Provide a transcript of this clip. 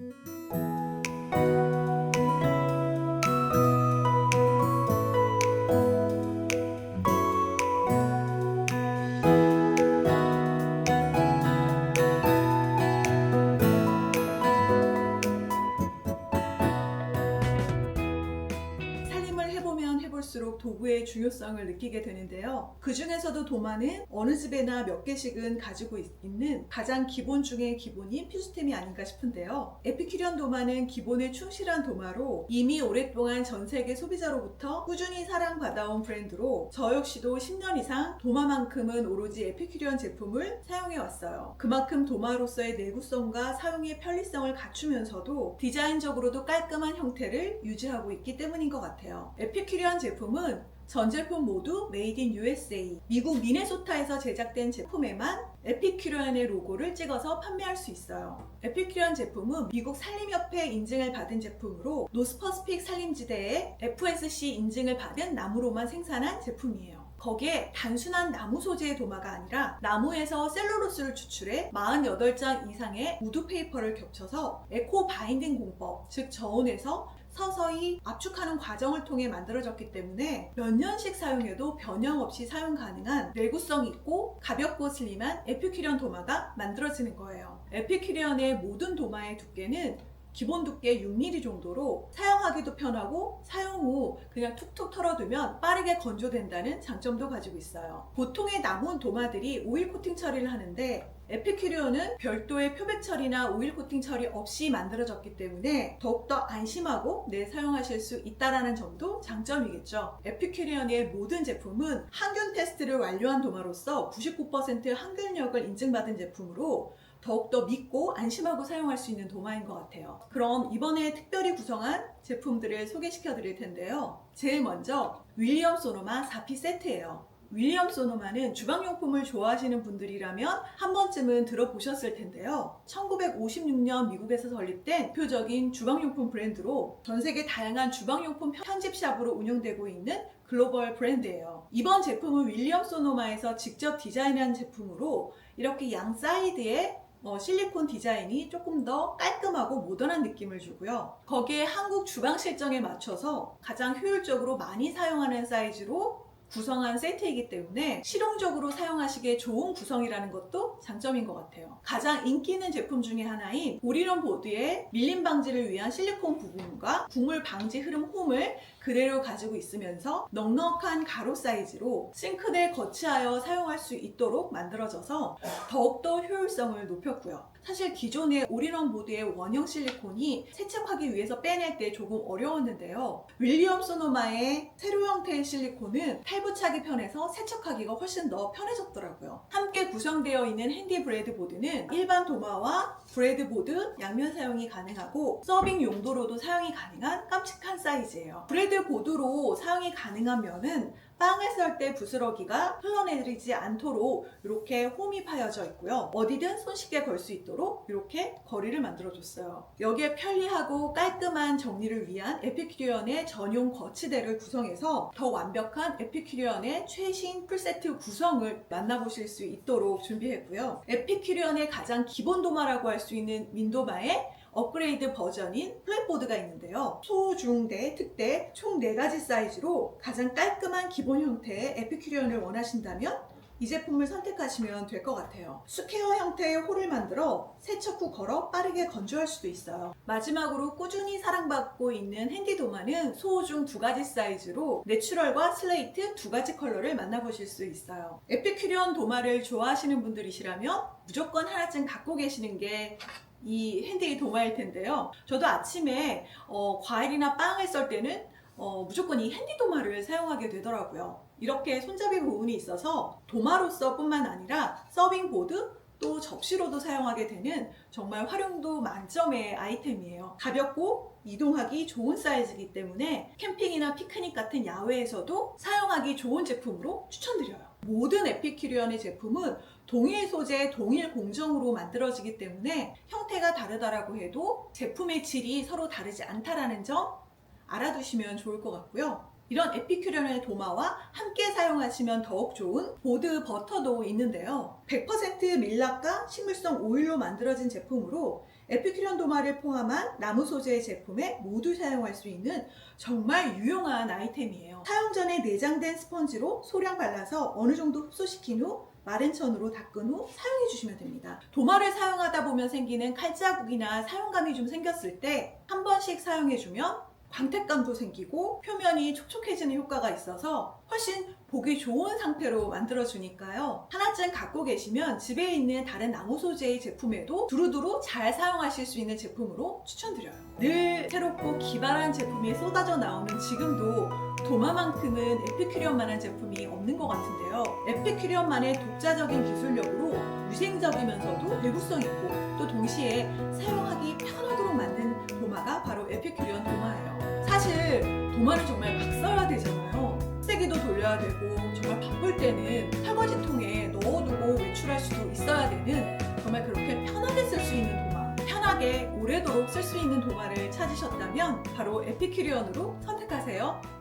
Música 도구의 중요성을 느끼게 되는데요. 그 중에서도 도마는 어느 집에나 몇 개씩은 가지고 있- 있는 가장 기본 중의 기본인 필수템이 아닌가 싶은데요. 에피큐리언 도마는 기본에 충실한 도마로 이미 오랫동안 전 세계 소비자로부터 꾸준히 사랑받아온 브랜드로 저 역시도 10년 이상 도마만큼은 오로지 에피큐리언 제품을 사용해 왔어요. 그만큼 도마로서의 내구성과 사용의 편리성을 갖추면서도 디자인적으로도 깔끔한 형태를 유지하고 있기 때문인 것 같아요. 에피큐리언 제품은 전 제품 모두 메이드 인 USA. 미국 미네소타에서 제작된 제품에만 에피큐리언의 로고를 찍어서 판매할 수 있어요. 에피큐리언 제품은 미국 산림협회 인증을 받은 제품으로 노스퍼스픽 산림지대에 FSC 인증을 받은 나무로만 생산한 제품이에요. 거기에 단순한 나무 소재의 도마가 아니라 나무에서 셀룰로스를 추출해 48장 이상의 우드 페이퍼를 겹쳐서 에코 바인딩 공법, 즉 저온에서 서서히 압축하는 과정을 통해 만들어졌기 때문에 몇 년씩 사용해도 변형 없이 사용 가능한 내구성 있고 가볍고 슬림한 에피큐리언 도마가 만들어지는 거예요. 에피큐리언의 모든 도마의 두께는 기본 두께 6mm 정도로 사용하기도 편하고 사용 후 그냥 툭툭 털어두면 빠르게 건조된다는 장점도 가지고 있어요. 보통의 남은 도마들이 오일 코팅 처리를 하는데 에피큐리온은 별도의 표백 처리나 오일 코팅 처리 없이 만들어졌기 때문에 더욱더 안심하고 내 사용하실 수 있다라는 점도 장점이겠죠. 에피큐리온의 모든 제품은 항균 테스트를 완료한 도마로서 99% 항균력을 인증받은 제품으로 더욱더 믿고 안심하고 사용할 수 있는 도마인 것 같아요. 그럼 이번에 특별히 구성한 제품들을 소개시켜 드릴 텐데요. 제일 먼저 윌리엄 소노마 4P 세트예요. 윌리엄 소노마는 주방용품을 좋아하시는 분들이라면 한 번쯤은 들어보셨을 텐데요. 1956년 미국에서 설립된 대표적인 주방용품 브랜드로 전 세계 다양한 주방용품 편집샵으로 운영되고 있는 글로벌 브랜드예요. 이번 제품은 윌리엄 소노마에서 직접 디자인한 제품으로 이렇게 양 사이드에 어, 실리콘 디자인이 조금 더 깔끔하고 모던한 느낌을 주고요. 거기에 한국 주방 실정에 맞춰서 가장 효율적으로 많이 사용하는 사이즈로 구성한 세트이기 때문에 실용적으로 사용하시기에 좋은 구성이라는 것도 장점인 것 같아요. 가장 인기 있는 제품 중에 하나인 오리론 보드의 밀림 방지를 위한 실리콘 부분과 국물 방지 흐름 홈을 그대로 가지고 있으면서 넉넉한 가로 사이즈로 싱크대에 거치하여 사용할 수 있도록 만들어져서 더욱더 효율성을 높였고요. 사실 기존의 올인원 보드의 원형 실리콘이 세척하기 위해서 빼낼 때 조금 어려웠는데요. 윌리엄 소노마의 세로 형태의 실리콘은 탈부착이 편해서 세척하기가 훨씬 더 편해졌더라고요. 함께 구성되어 있는 핸디 브레드 보드는 일반 도마와 브레드 보드 양면 사용이 가능하고 서빙 용도로도 사용이 가능한 깜찍한 사이즈예요. 브레드 보드로 사용이 가능한 면은 빵을 썰 때 부스러기가 흘러내리지 않도록 이렇게 홈이 파여져 있고요. 어디든 손쉽게 걸 수 있도록 이렇게 거리를 만들어줬어요. 여기에 편리하고 깔끔한 정리를 위한 에피큐리언의 전용 거치대를 구성해서 더 완벽한 에피큐리언의 최신 풀세트 구성을 만나보실 수 있도록 준비했고요. 에피큐리언의 가장 기본 도마라고 할 수 있는 민도마의 업그레이드 버전인 플랫보드가 있는데요. 소, 중, 대, 특대 총 4가지 사이즈로 가장 깔끔한 기본 형태의 에피큐리언을 원하신다면 이 제품을 선택하시면 될 것 같아요. 스퀘어 형태의 홀을 만들어 세척 후 걸어 빠르게 건조할 수도 있어요. 마지막으로 꾸준히 사랑받고 있는 핸디 도마는 소, 중두 가지 사이즈로 내추럴과 슬레이트 두 가지 컬러를 만나보실 수 있어요. 에피큐리언 도마를 좋아하시는 분들이시라면 무조건 하나쯤 갖고 계시는 게이 핸디 도마일 텐데요. 저도 아침에 어, 과일이나 빵을 썰 때는 어, 무조건 이 핸디 도마를 사용하게 되더라고요. 이렇게 손잡이 부분이 있어서 도마로서 뿐만 아니라 서빙 보드 또 접시로도 사용하게 되는 정말 활용도 만점의 아이템이에요. 가볍고 이동하기 좋은 사이즈이기 때문에 캠핑이나 피크닉 같은 야외에서도 사용하기 좋은 제품으로 추천드려요. 모든 에피큐리언의 제품은 동일 소재, 동일 공정으로 만들어지기 때문에 형태가 다르다라고 해도 제품의 질이 서로 다르지 않다라는 점 알아두시면 좋을 것 같고요. 이런 에피큐리언의 도마와 함께 사용하시면 더욱 좋은 보드 버터도 있는데요. 100% 밀랍과 식물성 오일로 만들어진 제품으로 에피큐리언 도마를 포함한 나무 소재의 제품에 모두 사용할 수 있는 정말 유용한 아이템이에요. 사용 전에 내장된 스펀지로 소량 발라서 어느 정도 흡수시킨 후 마른 천으로 닦은 후 사용해 주시면 됩니다. 도마를 사용하다 보면 생기는 칼자국이나 사용감이 좀 생겼을 때 한 번씩 사용해 주면 광택감도 생기고 표면이 촉촉해지는 효과가 있어서 훨씬 보기 좋은 상태로 만들어 주니까요. 하나쯤 갖고 계시면 집에 있는 다른 나무 소재의 제품에도 두루두루 잘 사용하실 수 있는 제품으로 추천드려요. 늘 새롭고 기발한 제품이 쏟아져 나오는 지금도 도마만큼은 에피큐리언만한 제품이 없는 것 같은데요. 에피큐리언만의 독자적인 기술력으로 위생적이면서도 내구성 있고 또 동시에 사용하기 편하도록 만든 도마가 바로. 사실 도마를 정말 막 써야 되잖아요. 세기도 돌려야 되고 정말 바쁠 때는 설거지통에 넣어두고 외출할 수도 있어야 되는 정말 그렇게 편하게 쓸 수 있는 도마 편하게 오래도록 쓸 수 있는 도마를 찾으셨다면 바로 에피큐리언으로 선택하세요.